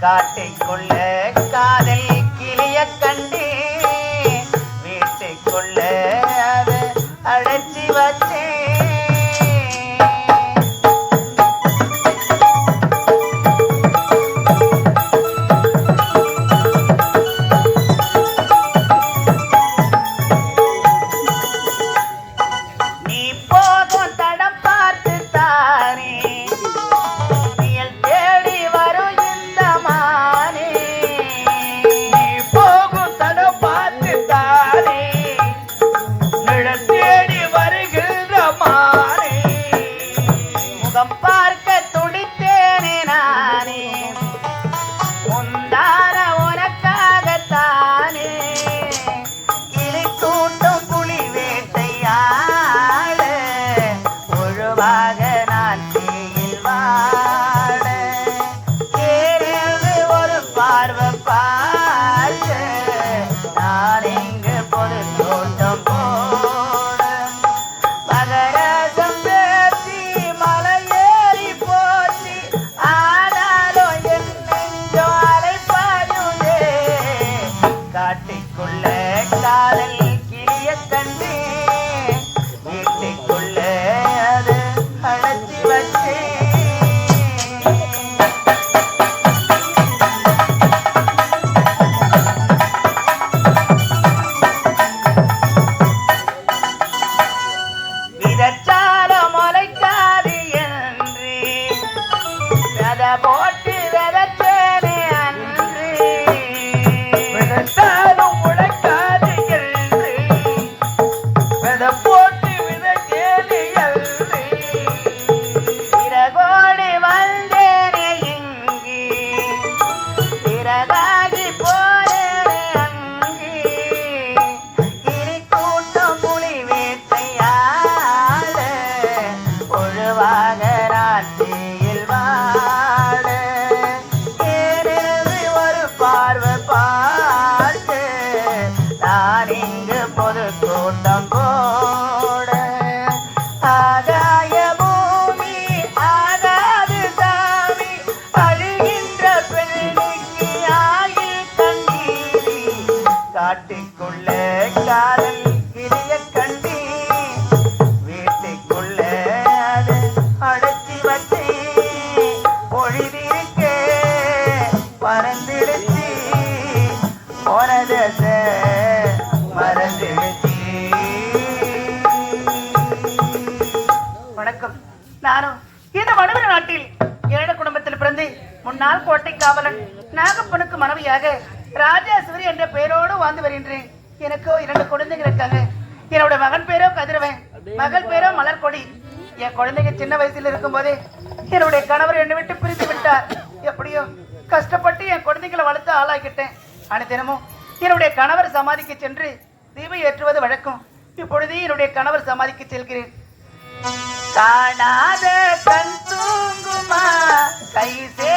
காட்டை கொள்ள காதல் I bỏ தமிழ்நாட்டில் ஏழை குடும்பத்தில் பிறந்து முன்னாள் கோட்டை காவலன் நாகப்பனுக்கு மனைவியாக ராஜேஸ்வரி என்ற பெயரோடு வாழ்ந்து வருகின்றேன். எனக்கோ இரண்டு குழந்தைங்க இருக்காங்க. என்னோட மகன் பேரோ கதிரவன் மகள் பேரோ மலர்கொடி. என் குழந்தைங்க சின்ன வயசுல இருக்கும் போதே என்னுடைய கணவர் என்னை விட்டு பிரித்து விட்டார். எப்படியோ கஷ்டப்பட்டு என் குழந்தைகளை வளர்த்து ஆளாக்கிட்டேன். அனுதினமும் என்னுடைய கணவர் சமாதிக்கு சென்று தீபம் ஏற்றுவது வழக்கம். இப்பொழுது என்னுடைய கணவர் சமாதிக்கு செல்கிறேன். காணாத தன் países.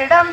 இடம்